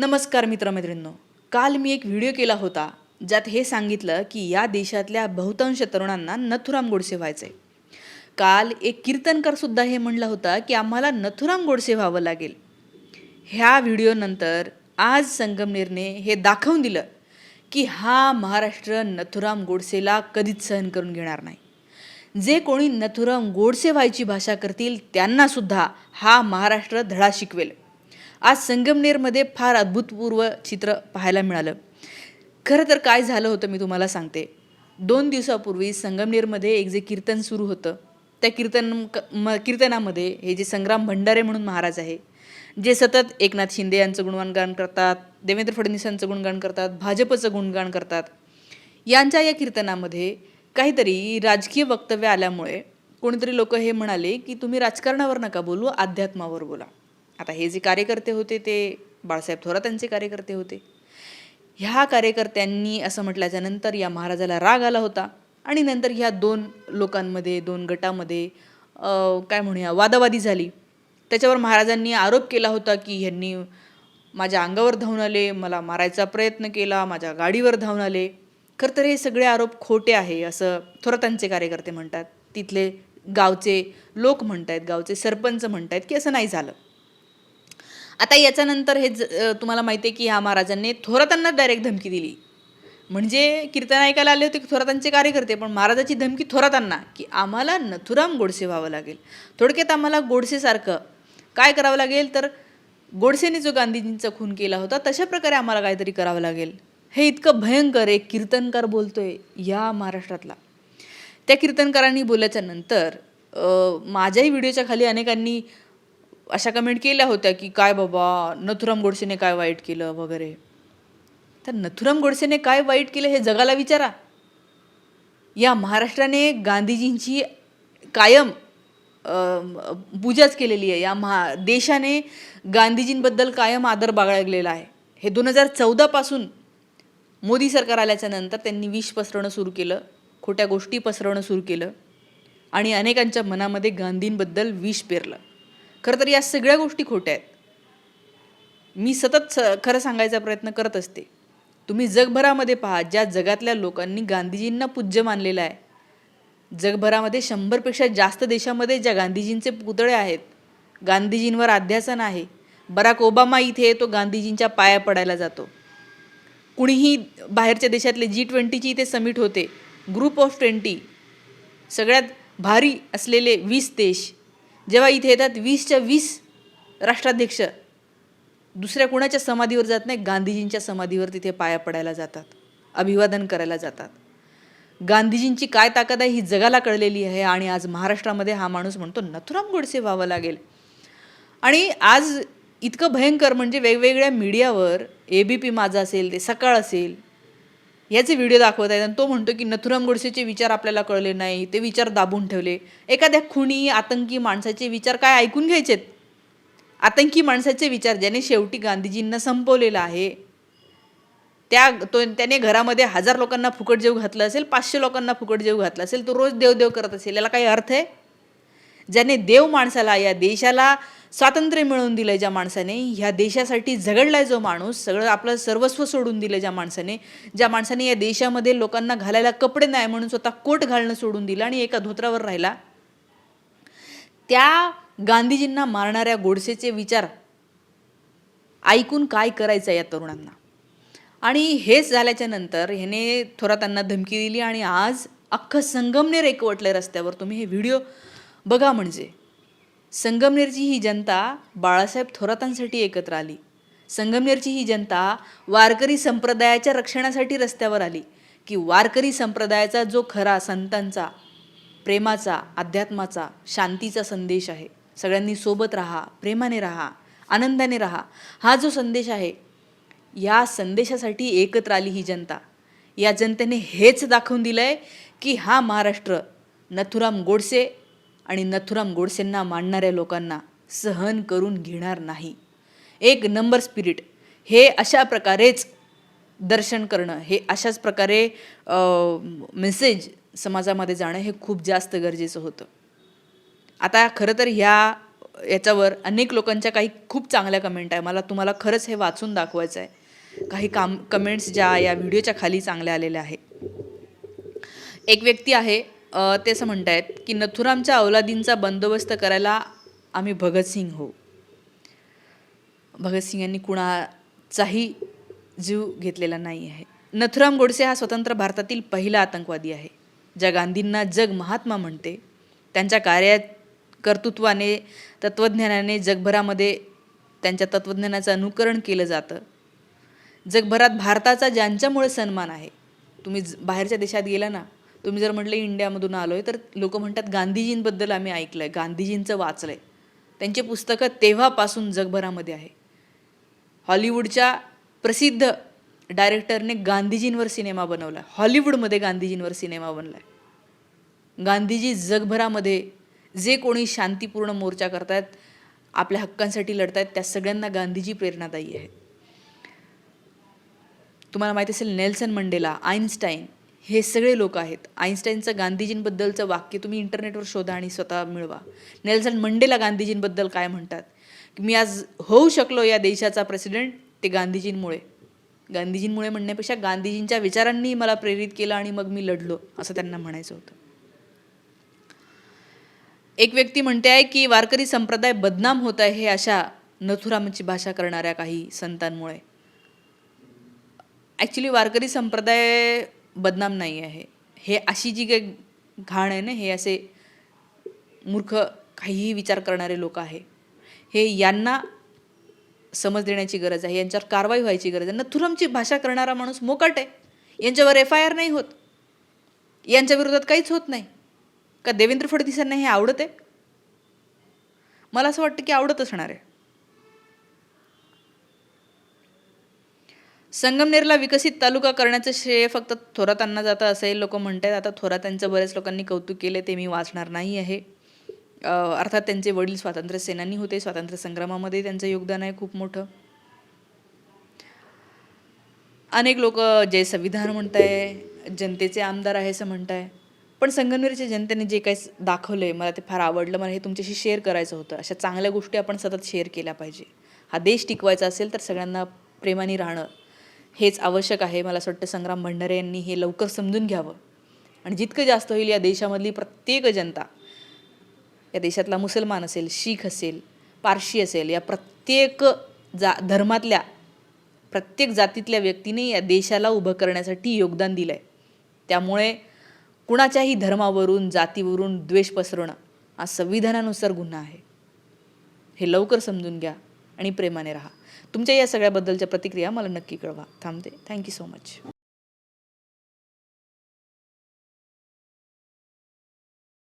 नमस्कार मित्रमैत्रिणींनो. काल मी एक व्हिडिओ केला होता ज्यात हे सांगितलं की या देशातल्या बहुतांश तरुणांना नथुराम गोडसे व्हायचं आहे काल एक कीर्तनकारसुद्धा हे म्हणलं होता की आम्हाला नथुराम गोडसे व्हावं लागेल. ह्या व्हिडिओनंतर आज संगमनेरने हे दाखवून दिलं की हा महाराष्ट्र नथुराम गोडसेला कधीच सहन करून घेणार नाही. जे कोणी नथुराम गोडसे व्हायची भाषा करतील त्यांनासुद्धा हा महाराष्ट्र धडा शिकवेल. आज संगमनेरमध्ये फार अद्भुतपूर्व चित्र पाहायला मिळालं. खरं तर काय झालं होतं मी तुम्हाला सांगते. दोन दिवसापूर्वी संगमनेरमध्ये एक जे कीर्तन सुरू होतं त्या कीर्तन क- म कीर्तनामध्ये हे जे संग्राम भंडारे म्हणून महाराज आहे जे सतत एकनाथ शिंदे यांचं गुणगान करतात देवेंद्र फडणवीसांचं गुणगान करतात भाजपचं गुणगान करतात यांच्या या कीर्तनामध्ये काहीतरी राजकीय वक्तव्य आल्यामुळे कोणीतरी लोक हे म्हणाले की तुम्ही राजकारणावर नका बोलू अध्यात्मावर बोला. आता हे जे कार्यकर्ते होते ते बाळासाहेब थोरात यांचे कार्यकर्ते होते. ह्या कार्यकर्त्यांनी असं म्हटल्याच्या नंतर या महाराजाला राग आला होता आणि नंतर ह्या दोन लोकांमध्ये दोन गटामध्ये काय म्हणूया वादावादी झाली. त्याच्यावर महाराजांनी आरोप केला होता की ह्यांनी माझ्या अंगावर धावून आले मला मारायचा प्रयत्न केला माझ्या गाडीवर धावून आले. खरं तर हे सगळे आरोप खोटे आहे असं थोरातांचे कार्यकर्ते म्हणतात. तिथले गावचे लोक म्हणत आहेत गावचे सरपंच म्हणत आहेत की असं नाही झालं. आता याच्यानंतर हे ज- तुम्हाला माहिती आहे की ह्या महाराजांनी थोरातांना डायरेक्ट धमकी दिली. म्हणजे कीर्तन ऐकायला आले होते थोरातांचे कार्यकर्ते पण महाराजाची धमकी थोरातांना की आम्हाला नथुराम गोडसे व्हावं लागेल. थोडक्यात आम्हाला गोडसेसारखं काय करावं लागेल? तर गोडसेने जो गांधीजींचा खून केला होता तशा प्रकारे आम्हाला काहीतरी करावं लागेल. हे इतकं भयंकर एक कीर्तनकार बोलतोय या महाराष्ट्रातला. त्या कीर्तनकारांनी बोलल्याच्या नंतर माझ्याही व्हिडिओच्या खाली अनेकांनी अशा कमेंट केल्या होत्या की काय बाबा नथुराम गोडसेने काय वाईट केलं वगैरे. तर नथुराम गोडसेने काय वाईट केलं हे जगाला विचारा. या महाराष्ट्राने गांधीजींची कायम पूजाच केलेली आहे. या महा देशाने गांधीजींबद्दल कायम आदर बाळगलेला आहे. हे दोन हजार चौदापासून मोदी सरकार आल्याच्यानंतर त्यांनी विष पसरवणं सुरू केलं खोट्या गोष्टी पसरवणं सुरू केलं आणि अनेकांच्या मनामध्ये गांधींबद्दल विष पेरलं. खरं तर या सगळ्या गोष्टी खोट्या आहेत. मी सतत स खरं सांगायचा प्रयत्न करत असते. तुम्ही जगभरामध्ये पहा ज्या जगातल्या लोकांनी गांधीजींना पूज्य मानलेलं आहे जगभरामध्ये शंभरपेक्षा जास्त देशामध्ये ज्या गांधीजींचे पुतळे आहेत गांधीजींवर अध्यासन आहे बराक ओबामा इथे तो गांधीजींच्या पाया पडायला जातो. कुणीही बाहेरच्या देशातले जी ट्वेंटीची इथे समिट होते ग्रुप ऑफ ट्वेंटी सगळ्यात भारी असलेले वीस देश जेव्हा इथे येतात वीसच्या वीस राष्ट्राध्यक्ष दुसऱ्या कुणाच्या समाधीवर जात नाही? गांधीजींच्या समाधीवर तिथे पाया पडायला जातात अभिवादन करायला जातात. गांधीजींची काय ताकद आहे ही जगाला कळलेली आहे आणि आज महाराष्ट्रामध्ये हा माणूस म्हणतो नथुराम गोडसे व्हावं लागेल. आणि आज इतकं भयंकर म्हणजे वेगवेगळ्या मीडियावर ए बी पी माझा असेल ते सकाळ असेल याचे व्हिडिओ दाखवत आहेत आणि तो म्हणतो की नथुराम गोडसेचे विचार आपल्याला कळले नाही. ते विचार दाबून ठेवले. एखाद्या खुणी आतंकी माणसाचे विचार काय ऐकून घ्यायचेत? आतंकी माणसाचे विचार ज्याने शेवटी गांधीजींना संपवलेला आहे. त्या तो त्याने घरामध्ये हजार लोकांना फुकट जेव घातलं असेल पाचशे लोकांना फुकट जेव घातलं असेल तो रोज देवदेव करत असेल. याला काही अर्थ आहे? ज्याने देव माणसाला या देशाला स्वातंत्र्य मिळवून दिलं ज्या माणसाने ह्या देशासाठी झगडलाय जो माणूस सगळं आपलं सर्वस्व सोडून दिलं ज्या माणसाने ज्या माणसाने या देशामध्ये लोकांना घालायला कपडे नाही म्हणून स्वतः कोट घालणं सोडून दिलं आणि एका धोत्रावर राहिला. त्या गांधीजींना मारणाऱ्या गोडसेचे विचार ऐकून काय करायचं या तरुणांना? आणि हेच झाल्याच्यानंतर ह्याने थोरातांना धमकी दिली आणि आज अख्खं संगमनेर एकवटलं रस्त्यावर. तुम्ही हे व्हिडिओ बघा म्हणजे. संगमनेरची ही जनता बाळासाहेब थोरातांसाठी एकत्र आली. संगमनेरची ही जनता वारकरी संप्रदायाच्या रक्षणासाठी रस्त्यावर आली. की वारकरी संप्रदायाचा जो खरा संतांचा प्रेमाचा अध्यात्माचा शांतीचा संदेश आहे. सगळ्यांनी सोबत राहा प्रेमाने राहा आनंदाने राहा. हा जो संदेश आहे या संदेशासाठी एकत्र आली ही जनता. या जनतेने हेच दाखवून दिलं आहे की हा महाराष्ट्र नथुराम गोडसे आणि नथुराम गोडसेंना मानणाऱ्या लोकांना सहन करून घेणार नाही. एक नंबर स्पिरिट हे अशा प्रकारेच दर्शन करणं हे अशाच प्रकारे मेसेज समाजामध्ये जाणं हे खूप जास्त गरजेचं होतं. आता खरं तर ह्या याच्यावर अनेक लोकांच्या काही खूप चांगल्या कमेंट आहे. मला तुम्हाला खरंच हे वाचून दाखवायचं आहे. काही काम कमेंट्स ज्या या व्हिडिओच्या खाली चांगल्या आलेल्या आहे एक व्यक्ती आहे ते असं म्हणत आहेत की नथुरामच्या अवलादींचा बंदोबस्त करायला आम्ही भगतसिंग हो. भगतसिंग यांनी कुणाचाही जीव घेतलेला नाही आहे. नथुराम गोडसे हा स्वतंत्र भारतातील पहिला आतंकवादी आहे. ज्या गांधींना जग महात्मा म्हणते त्यांच्या कार्या कर्तृत्वाने तत्त्वज्ञानाने जगभरामध्ये त्यांच्या तत्त्वज्ञानाचं अनुकरण केलं जातं. जगभरात भारताचा ज्यांच्यामुळे सन्मान आहे तुम्ही ज- बाहेरच्या देशात गेला ना तुम्ही जर म्हटलं इंडियामधून आलो आहे तर लोक म्हणतात गांधीजींबद्दल आम्ही ऐकलं आहे गांधीजींचं वाचलं आहे त्यांची पुस्तकं तेव्हापासून जगभरामध्ये आहे. हॉलिवूडच्या प्रसिद्ध डायरेक्टरने गांधीजींवर सिनेमा बनवला. हॉलिवूडमध्ये गांधीजींवर सिनेमा बनला आहे गांधीजी जगभरामध्ये जे कोणी शांतीपूर्ण मोर्चा करतायत आपल्या हक्कांसाठी लढतायत त्या सगळ्यांना गांधीजी प्रेरणादायी आहे तुम्हाला माहिती असेल नेल्सन मंडेला आईन्स्टाईन हे सगळे लोक आहेत. आईन्स्टाईनचं गांधीजींबद्दलचं वाक्य तुम्ही इंटरनेटवर शोधा आणि स्वतः मिळवा. नेल्सन मंडेला गांधीजींबद्दल काय म्हणतात? की मी आज होऊ शकलो या देशाचा प्रेसिडेंट ते गांधीजींमुळे. गांधीजींमुळे म्हणण्यापेक्षा गांधीजींच्या विचारांनी मला प्रेरित केलं आणि मग मी लढलो असं त्यांना म्हणायचं होतं. एक व्यक्ती म्हणते आहे की वारकरी संप्रदाय बदनाम होत आहे हे अशा नथुरामची भाषा करणाऱ्या काही संतांमुळे. ॲक्च्युली वारकरी संप्रदाय बदनाम नाही आहे. हे अशी जी काही घाण आहे ना हे असे मूर्ख काहीही विचार करणारे लोक आहे. हे यांना समज देण्याची गरज आहे यांच्यावर कारवाई व्हायची गरज आहे. नथुरमची भाषा करणारा माणूस मोकट आहे. यांच्यावर एफ आय आर नाही होत. यांच्या विरोधात काहीच होत नाही. का देवेंद्र फडणवीसांना हे आवडत आहे? मला असं वाटतं की आवडत असणार आहे. संगमनेरला विकसित तालुका करण्याचं श्रेय फक्त थोरातांना जातं असंही लोक म्हणत आहेत आता थोरातांचं बऱ्याच लोकांनी कौतुक केले ते मी वाचणार नाही आहे. अर्थात त्यांचे वडील स्वातंत्र्य सेनानी होते स्वातंत्र्य संग्रामामध्ये त्यांचं योगदान आहे खूप मोठं. अनेक लोक जे संविधान म्हणताय जनतेचे आमदार आहे असं म्हणताय. पण संगमनेरच्या जनतेने जे काही दाखवलं आहे मला ते फार आवडलं. मला हे तुमच्याशी शेअर करायचं होतं. अशा चांगल्या गोष्टी आपण सतत शेअर केल्या पाहिजे. हा देश टिकवायचा असेल तर सगळ्यांना प्रेमाने राहणं हेच आवश्यक आहे. मला असं वाटतं संग्राम भंडारे यांनी हे लवकर समजून घ्यावं. आणि जितकं जास्त होईल या देशामधली प्रत्येक जनता या देशातला मुसलमान असेल शीख असेल पारशी असेल या प्रत्येक जा धर्मातल्या प्रत्येक जातीतल्या व्यक्तीने या देशाला उभं करण्यासाठी योगदान दिलं आहे त्यामुळे कुणाच्याही धर्मावरून जातीवरून द्वेष पसरवणं हा संविधानानुसार गुन्हा आहे. हे लवकर समजून घ्या आणि प्रेमाने राहा. तुमच्या या सगळ्याबद्दलच्या प्रतिक्रिया मला नक्की कळवा. थांबते. Thank you so much